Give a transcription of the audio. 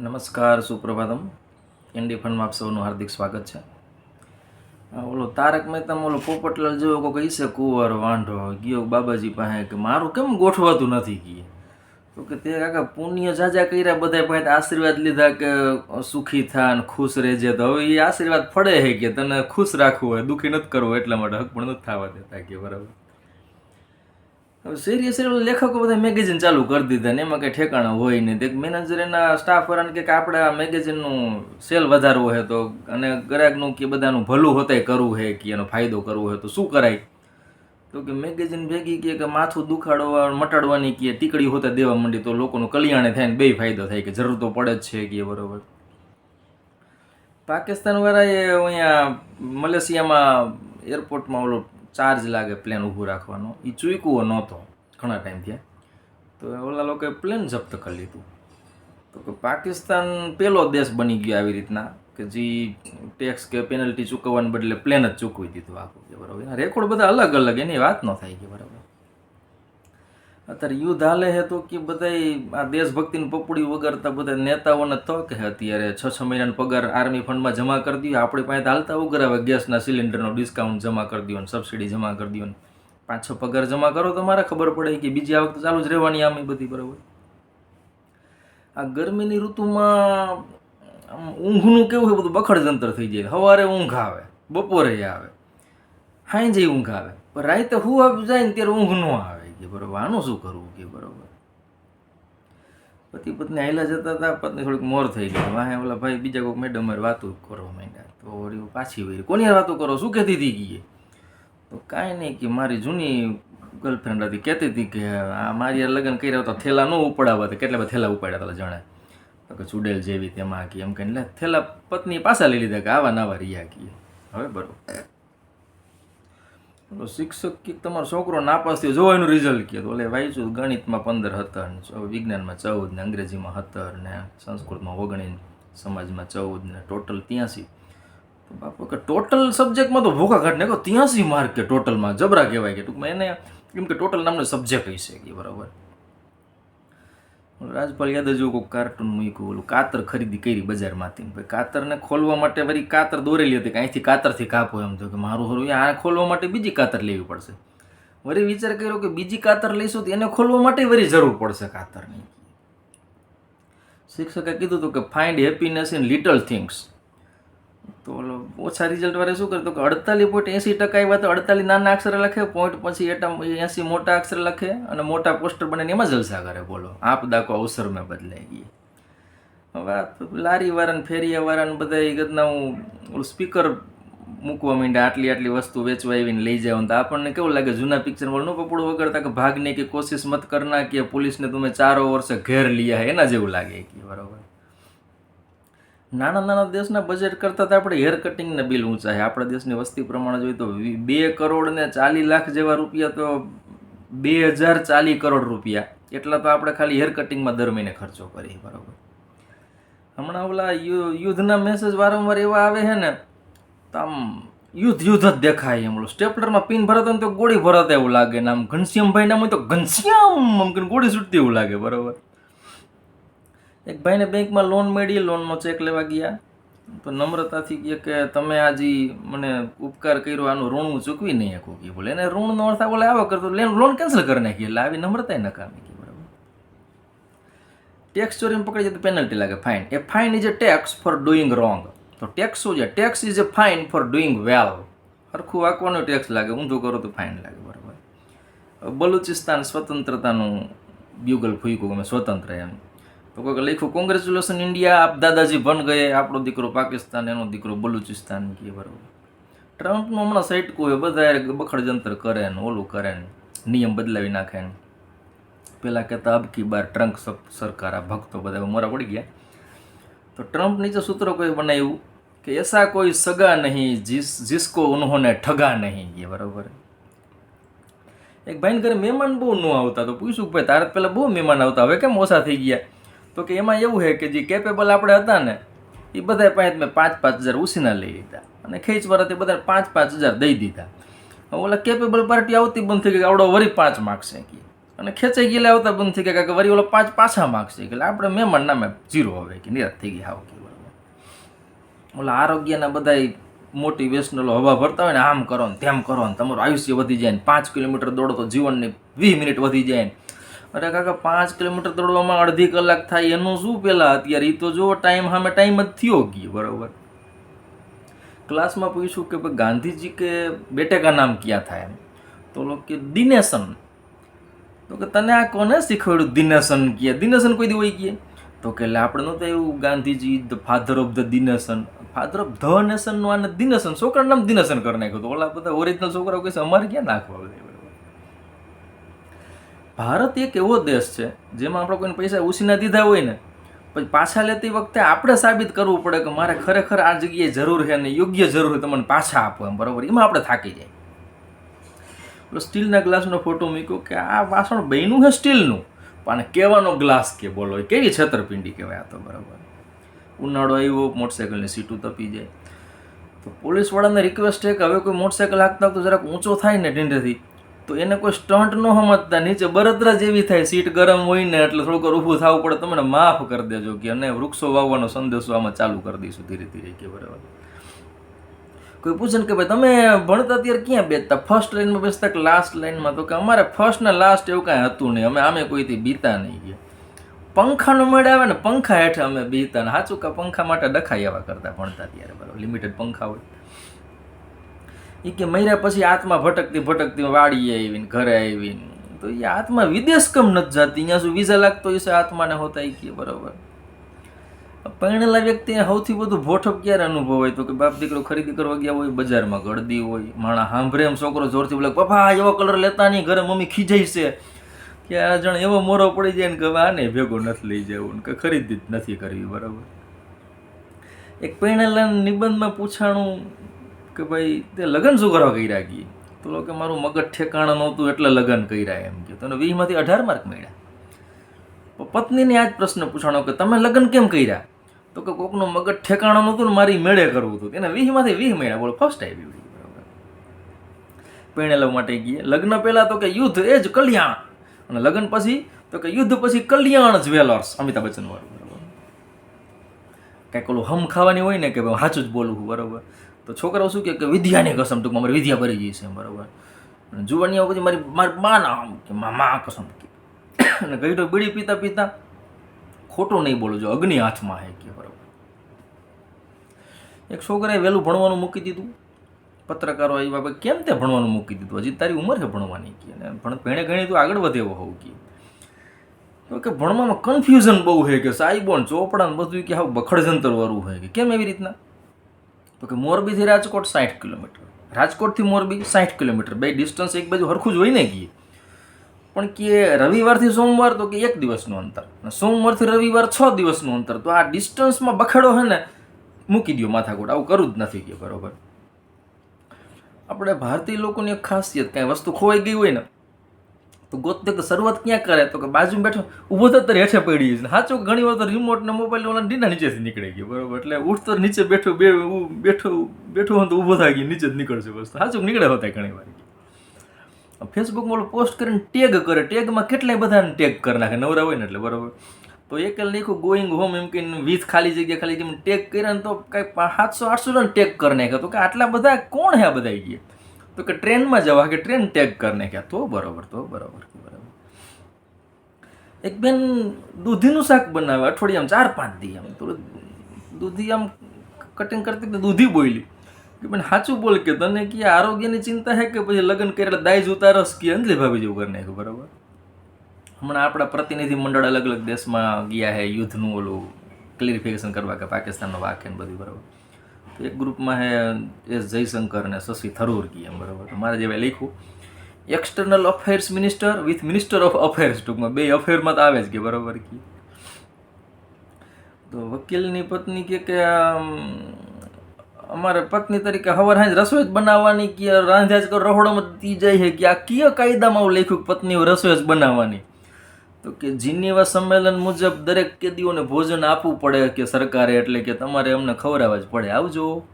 નમસ્કાર, સુપ્રભાતમ. ઇન્ડી ફંડમાં આપ સૌનું હાર્દિક સ્વાગત છે. ઓલો તારક મહેતામાં ઓલો પોપટલાલ જેવો કોઈ કહીશે કુંવર, વાંઢો. ગયો બાબાજી પાસે કે મારું કેમ ગોઠવાતું નથી ગીએ તો કે તે કાકા પુણ્ય જાજા કર્યા બધા પાસે આશીર્વાદ લીધા કે સુખી થા અને ખુશ રહેજે. તો હવે એ આશીર્વાદ ફળે છે કે તને ખુશ રાખવું હોય, દુઃખી નથી કરવું એટલા માટે હક પણ નથી થવા દેતા કે બરાબર. હવે સિરિયસ લેખકો બધા મેગેઝિન ચાલુ કરી દીધા ને એમાં કંઈ ઠેકાણા હોય નહીં. તે મેનેજર એના સ્ટાફ વાળાને કે આપણે આ મેગેઝિનનું સેલ વધારવો હોય તો, અને ગ્રાહકનું કે બધાનું ભલું હોતાય કરવું છે કે એનો ફાયદો કરવો હોય તો શું કરાય? તો કે મેગેઝિન ભેગી કે માથું દુખાડવા, મટાડવાની કે ટીકડી હોતા દેવા માંડી તો લોકોનું કલ્યાણ થાય ને બે ફાયદો થાય કે જરૂર તો પડે જ છે કે બરોબર. પાકિસ્તાન વાળાએ અહીંયા મલેશિયામાં એરપોર્ટમાં ઓલો ચાર્જ લાગે પ્લેન ઊભું રાખવાનો. એ ચૂક્યો નહોતો ઘણા ટાઈમ થયા. તો ઓલા લોકોએ પ્લેન જપ્ત કરી લીધું. તો કે પાકિસ્તાન પહેલો દેશ બની ગયો આવી રીતના કે જે ટેક્સ કે પેનલ્ટી ચૂકવવાને બદલે પ્લેન જ ચૂકવી દીધું આખું. બરાબર. રેકોર્ડ બધા અલગ અલગ એની વાત ન થાય કે બરાબર. અત્યારે યુદ્ધ હાલે છે તો કે બધાય આ દેશભક્તિની પપડી વગાડતા બધા નેતાઓને તક હે અત્યારે. છ છ મહિનાનો પગાર આર્મી ફંડમાં જમા કરી દઈએ આપણી પાસે તો હાલતા ઉઘરાવે ગેસના સિલિન્ડરનો ડિસ્કાઉન્ટ જમા કરી દો ને સબસિડી જમા કરી દો ને પાંચ, છ પગાર જમા કરો તો મારે ખબર પડે કે બીજી આ વખતે ચાલુ જ રહેવાની આમ બધી, બરાબર? આ ગરમીની ઋતુમાં આમ ઊંઘનું કેવું છે બધું બખડ જંતર થઈ જાય. સવારે ઊંઘ આવે, બપોરે આવે, સાંજે ઊંઘ આવે. પણ રાતે હું જાય ને ત્યારે ઊંઘ ન આવે. કે બરાબર, આનું શું કરવું કે બરાબર? પતિ પત્ની આયલા જતા હતા પત્ની થોડીક મોર થઈ ગઈ. વાહે ઓલા ભાઈ બીજા કોઈક મેડમ વાતો કરવા માંડ્યા. તો વળી પાછી વળી, કોની વાતો કરો? શું કહેતી હતી ગઈએ તો કાંઈ નહીં કે મારી જૂની ગર્લફ્રેન્ડ હતી, કહેતી હતી કે, આ મારી યાર લગ્ન કર્યા હતા થેલા ન ઉપડાવવા. તો કેટલા બધા થેલા ઉપાડ્યા હતા જાણે કે ચૂડેલ જેવી તેમાં કે એમ કહીને થેલા પત્ની પાછા લઈ લીધા કે આવા નવા રહ્યા કીએ હવે બરોબર. શિક્ષક કે તમારો છોકરો નાપાસ થયો, જોવા એનું રિઝલ્ટ કહે તો, ઓલે વાંચ્યું ગણિતમાં પંદર હતા ને વિજ્ઞાનમાં ચૌદ ને, અંગ્રેજીમાં સત્તર ને, સંસ્કૃતમાં ઓગણીસ, સમાજમાં ચૌદ ને ટોટલ ત્યાંસી. તો બાપુ, કે ટોટલ સબ્જેક્ટમાં તો ભૂખા કાઢને કહો ત્યાંસી માર્ક કે ટોટલમાં જબરા કહેવાય કે ટૂંકમાં એને કેમ કે ટોટલ નામનો સબ્જેક્ટ હશે કે બરાબર. રાજપાલ યાદવ જેવું કોઈ કાર્ટૂન મૂક્યું ઓલું કાતર ખરીદી કરી બજારમાંથી ભાઈ કાતરને ખોલવા માટે વળી કાતર દોરેલી હતી કે અહીંથી કાતરથી કાપો એમ તો કે મારું હરું આ ખોલવા માટે બીજી કાતર લેવી પડશે. વળી વિચાર કર્યો કે બીજી કાતર લઈશું તો એને ખોલવા માટે વળી જરૂર પડશે કાતરની. શિક્ષકે કીધું હતું કે find happiness in little things ઓછા રિઝલ્ટ વાળે શું કરતો કે અડતાલીસ પોઈન્ટ એંસી ટકા એવા તો અડતાલીસ નાના અક્ષર લખે પોઈન્ટ પછી એટમ એંસી મોટા અક્ષર લખે અને મોટા પોસ્ટર બને એમાં જલસા કરે બોલો. આપ દાખો અવસર મેં બદલાઈ ગઈ. હવે આ લારી વાળાને ફેરિયા વાળાને બધા એ ગતના હું સ્પીકર મૂકવા માંડ્યા, આટલી આટલી વસ્તુ વેચવા આવીને લઈ જાવ તો આપણને કેવું લાગે? જૂના પિક્ચર વાળું પપડું વગરતા કે ભાગને કે કોશિશ મત કરના કે પોલીસને તમે ચારો વર્ષે ઘેર લીયા એના જેવું લાગે કે બરાબર નાના નાના દેશના બજેટ કરતાં તો આપણે હેર કટિંગના બિલ ઊંચા છે. આપણા દેશની વસ્તી પ્રમાણે જોઈએ તો બે કરોડ ને ચાલી લાખ જેવા રૂપિયા તો બે હજાર ચાલીસ કરોડ રૂપિયા. એટલા તો આપણે ખાલી હેર કટિંગમાં દર મહિને ખર્ચો કરીએ, બરાબર. હમણાં ઓલા યુદ્ધના મેસેજ વારંવાર એવા આવે છે ને, તો આમ યુદ્ધ યુદ્ધ જ દેખાય એમ. સ્ટેપલરમાં પિન ભરાતો ને તો ગોળી ભરાતા એવું લાગે ને આમ ઘનશ્યામભાઈ નામ હોય તો ઘનશ્યામ ગોળી છૂટતી એવું લાગે, બરાબર. એક ભાઈને બેંકમાં લોન મળી લોનનો ચેક લેવા ગયા. તો નમ્રતાથી કહે કે તમે આજી મને ઉપકાર કર્યો, આનું ઋણ હું ચૂકવી નહીં શકું, કે બોલે. એને ઋણનો અર્થ બોલે, આવો કરતો લેન કેન્સલ કરી નાખી. એટલે આવી નમ્રતાય નકામી કે બરાબર. ટેક્સ ચોરીને પકડી જાય તો પેનલ્ટી લાગે fine A fine is a tax for doing wrong તો ટેક્સ શું છે? Tax is a fine for doing well સરખું વાંકવાનો ટેક્સ લાગે, ઊંધું કરો તો ફાઇન લાગે, બરાબર. બલુચિસ્તાન સ્વતંત્રતાનું બ્યુગલ ફૂક્યું, અમે સ્વતંત્ર એમ. તો લોકો લખ્યું કોંગ્રેચ્યુલેશન ઇન્ડિયા આપ દાદાજી બન ગયે. આપણો દીકરો પાકિસ્તાન, એનો દીકરો બલુચિસ્તાન કે બરાબર. ટ્રમ્પનું હમણાં સૈટકો એ બધા બખડ જંતર કરે ને, ઓલું કરે ને, નિયમ બદલાવી નાખે ને. પહેલાં કહેતા અબકી બાર ટ્રંક સરકાર આ ભક્તો બધા. મોરા પડી ગયા. તો ટ્રમ્પ નીચે સૂત્રો કોઈ બનાવ્યું કે, એસા કોઈ સગા નહીં, જીસ, જીસકો ઉન્હોને ઠગા નહીં. એ બરાબર. એક ભાઈને ઘરે મહેમાન બહુ ન આવતા. તો પૂછ્યું ભાઈ, તારે પહેલાં બહુ મહેમાન આવતા. હવે કેમ ઓછા થઈ ગયા? તો કે એમાં એવું છે કે જે કેપેબલ આપણે હતા ને, એ બધા પાસે મેં પાંચ પાંચ હજાર ઉસીના લઈ લીધા. અને ખેંચ વાળા બધા પાંચ પાંચ હજાર દઈ દીધા. ઓલા કેપેબલ પાર્ટી આવતી બંધ થઈ ગઈ આવડો વરી પાંચ માગશે કે. અને ખેંચાઈ ગયેલા આવતા બંધ થઈ ગયા કે વળી ઓલો પાંચ પાછા માગશે એટલે આપણે મહેમાન નામે જીરો હવે કે, નિરાશ થઈ ગઈ હાવ કે ઓલા આરોગ્યના બધાય મોટિવેશનલ હવા ભરતા હોય ને, આમ કરો ને, તેમ કરો ને, તમારું આયુષ્ય વધી જાય ને, પાંચ કિલોમીટર દોડો તો જીવનની વીસ મિનિટ વધી જાય ને. અરે કાકા, પાંચ કિલોમીટર દોડવામાં અડધી કલાક થાય, એનું શું પહેલાં અત્યારે? એ તો જો, ટાઈમ સામે ટાઈમ જ થયો ગયો, બરાબર. ક્લાસમાં પૂછ્યું કે ભાઈ, ગાંધીજી કે બેટે કા નામ ક્યાં થાય એમ? તો લોકો કે, દિનેશન. તો કે, તને આ કોને શીખવાડ્યું દિનેશન કે? દિનેશન કોઈ દી હોય કે? તો કે એટલે આપણે નહોતું એવું Gandhiji, the father of the the nation. Father of the નેશનનું આને દિનેશન, છોકરાનું નામ દિનેશન કરી નાખ્યું તો ઓલા બધા ઓરિજિનલ છોકરાઓ કહેશે અમારે ક્યાં નાખવા ભારત એક એવો દેશ છે જેમાં આપણે કોઈને પૈસા ઉછીના દીધા હોય ને, પછી પાછા લેતી વખતે આપણે સાબિત કરવું પડે કે મારે ખરેખર આ જગ્યાએ જરૂર છે અને યોગ્ય જરૂર છે તમને પાછા આપો એમ, બરાબર? એમાં આપણે થાકી જાય. એટલે સ્ટીલના ગ્લાસનો ફોટો મૂક્યો કે આ વાસણ બન્યું છે સ્ટીલનું, પણ કહેવાનો ગ્લાસ કે બોલો કેવી છતરપિંડી કહેવાય આ તો, બરાબર? ઉનાળો આવ્યો મોટરસાઇકલની સીટું તપી જાય. તો પોલીસવાળાને રિક્વેસ્ટ છે કે હવે કોઈ મોટરસાઇકલ હાંકતા તો જરાક ઊંચો થાય ને ઢીંઢેથી. તો એને કોઈ સ્ટન્ટ ન સમજતા, નીચે બરતરા જેવી થાય, સીટ ગરમ હોય ને એટલે થોડુંક ઊભું થવું પડે તમને માફ કરી દેજો કે અને વૃક્ષો વાવવાનો સંદેશો આમાં ચાલુ કરી દઈશું ધીરે ધીરે કે બરાબર કોઈ પૂછે ને કે ભાઈ, તમે ભણતા ત્યારે ક્યાં બેસતા? ફર્સ્ટ લાઈનમાં બેસતા કે લાસ્ટ લાઈનમાં તો કે અમારે ફર્સ્ટ ને લાસ્ટ એવું કાંઈ હતું નહીં. અમે આમે કોઈથી બીતા નહીં ગયા. પંખાનો મેળ આવે ને, પંખા હેઠળ અમે બીતા ને. સાચું કે પંખા માટે ડખાઈ એવા કરતા ભણતા ત્યારે, બરાબર. લિમિટેડ પંખા હોય. એ કે મર્યા પછી આત્મા ભટકતી ભટકતી વાડીએ આવીને, ઘરે આવીને. તો એ આત્મા વિદેશ કમ નથી જતી? અહીંયા શું વિઝા લાગતો હશે આત્માને હોતા એ કે બરાબર. પરણેલા વ્યક્તિએ સૌથી વધુ ભોઠપ ક્યારે અનુભવાય? તો કે બાપ દીકરો ખરીદી કરવા ગયા હોય, બજારમાં ગળદી હોય, માણા સાંભળે એમ છોકરો જોરથી બોલે, પપ્પા એવો કલર લેતા નહીં, ઘરે મમ્મી ખીજાઈ છે. કે આ જણ એવો મોરો પડી જાય ને કે આને ભેગો નથી લઈ જવું કે ખરીદી જ નથી કરવી, બરાબર. એક પરણેલા નિબંધમાં પૂછાણું કે ભાઈ તે લગ્ન શું કરવા કર્યા ગઈ તો લોકો કે મારું મગજ ઠેકાણા નહોતું એટલે લગ્ન કર્યા એમ કે. તને વીસમાંથી અઢાર માર્ક મળ્યા. પત્નીને આ જ પ્રશ્ન પૂછાણો કે તમે લગ્ન કેમ કર્યા? તો કે કોકનું મગજ ઠેકાણું નહોતું ને મારી મેળે કરવું હતું. એને વીસમાંથી વીસ મળ્યા. બોલો ફર્સ્ટ આવી બરાબર. પરણેલા માટે ગઈએ લગ્ન પહેલાં તો કે યુદ્ધ એ જ કલ્યાણ. અને લગ્ન પછી તો કે યુદ્ધ પછી કલ્યાણ જ્વેલર્સ. અમિતાભ બચ્ચન વાળું બરાબર. કાંઈક ઓલું હમ ખાવાની હોય ને કે ભાઈ સાચું જ બોલવું. બરાબર. તો છોકરાઓ શું કહે કે વિદ્યાની કસમ ટૂંકમાં મારી વિદ્યા ભરી ગઈ છે બરાબર. અને જુવાનીઓ પછી મારી મારી મા ના આમ કે મા કસમ અને ગઈઢો બીડી પીતા પીતા ખોટું નહીં બોલો, જો અગ્નિ હાથમાં હે કે બરાબર. એક છોકરાએ વહેલું ભણવાનું મૂકી દીધું. પત્રકારો આવી બાબા કેમ તે ભણવાનું મૂકી દીધું? હજી તારી ઉંમર છે ભણવાની કે? અને ભણ ભણે ઘણી તો આગળ વધે એવો હોવું કે. તો કે ભણવામાં કન્ફ્યુઝન બહુ છે કે સાઈબોન ચોપડા બધું કે હાવ બખડજંતર વાળું હોય કે? કેમ એવી રીતના? તો કે મોરબીથી રાજકોટ સાઠ કિલોમીટર. રાજકોટથી મોરબી સાઠ કિલોમીટર. બે ડિસ્ટન્સ એક બાજુ હરખું જ હોય ને કીએ પણ કે રવિવારથી સોમવાર તો કે એક દિવસનું અંતર. સોમવારથી રવિવાર છ દિવસનું અંતર. તો આ ડિસ્ટન્સમાં બખેડો હે ને, મૂકી દો માથાકૂટ. આવું કરવું જ નથી કે બરાબર. આપણે ભારતીય લોકોની ખાસિયત, કાંઈ વસ્તુ ખોવાઈ ગઈ હોય ને તો ગોતતે તો શરૂઆત ક્યાં કરે? તો કે બાજુમાં બેઠો, ઊભો થતો હેઠે પડી જશે સાચું ઘણી વાર તો રિમોટ ને મોબાઈલ ઓલા ડીના નીચેથી નીકળી ગયો, બરાબર? એટલે ઉઠતો નીચે બેઠો, બે બેઠો બેઠો હોય તો ઊભો થાય ગયો, નીચે જ નીકળશે બસ. સાચું નીકળે હોતા ઘણી વાર. ફેસબુકમાં ઓલો પોસ્ટ કરીને ટેગ કરે. ટેગમાં કેટલાય બધાને ટેગ કરી નાખે, નવરા હોય ને એટલે, બરાબર? તો એક લખ્યું ગોઈંગ હોમ એમ કે વીસ ખાલી જગ્યા ખાલી જગ્યા ટેગ કર્યા ને તો કાંઈ સાતસો, આઠસો ને ટેગ કરી નાખ્યા. તો કે આટલા બધા કોણ હે બધા ગયા તો કે ટ્રેનમાં જવા કે ટ્રેન ટેગ કરને કે તો બરોબર તો બરોબર બરાબર. એક બેન દૂધીનું શાક બનાવે, અઠવાડિયામાં ચાર, પાંચ દી આમ તો દૂધી આમ કટિંગ કરતી દૂધી બોલી કે બેન સાચું બોલ કે તને કે આરોગ્યની ચિંતા છે કે પછી લગ્ન કરેલા દાઈજ ઉતારસ કે અંજલી ભાભી જેવું કરી નાખ્યું, બરાબર? હમણાં આપણા પ્રતિનિધિ મંડળ અલગ અલગ દેશમાં ગયા હે યુદ્ધનું ઓલું ક્લિયરિફિકેશન કરવા કે પાકિસ્તાનનો વાક્ય બધું, બરાબર? તો એક ગ્રુપમાં હે એસ જયશંકર ને શશી થરૂર કી એમ, બરાબર. મારે જેવા લખ્યું external affairs minister with minister of affairs ટૂંકમાં, બે અફેરમાં તો આવે જ કે, બરાબર કી. તો વકીલની પત્ની કે કે અમારે પત્ની તરીકે હવાર હાંજ રસોઈ જ બનાવવાની કે, રાંધ્યા જ રહોડામાં તી જાય છે કે, આ કયા કાયદામાં લખ્યું પત્ની રસોઈ જ બનાવવાની? તો કે જીનીવા સંમેલન મુજબ દરેક કેદીઓને ભોજન આપવું પડે કે સરકારે, એટલે કે તમારે અમને ખવડાવવા જ પડે. આવજો.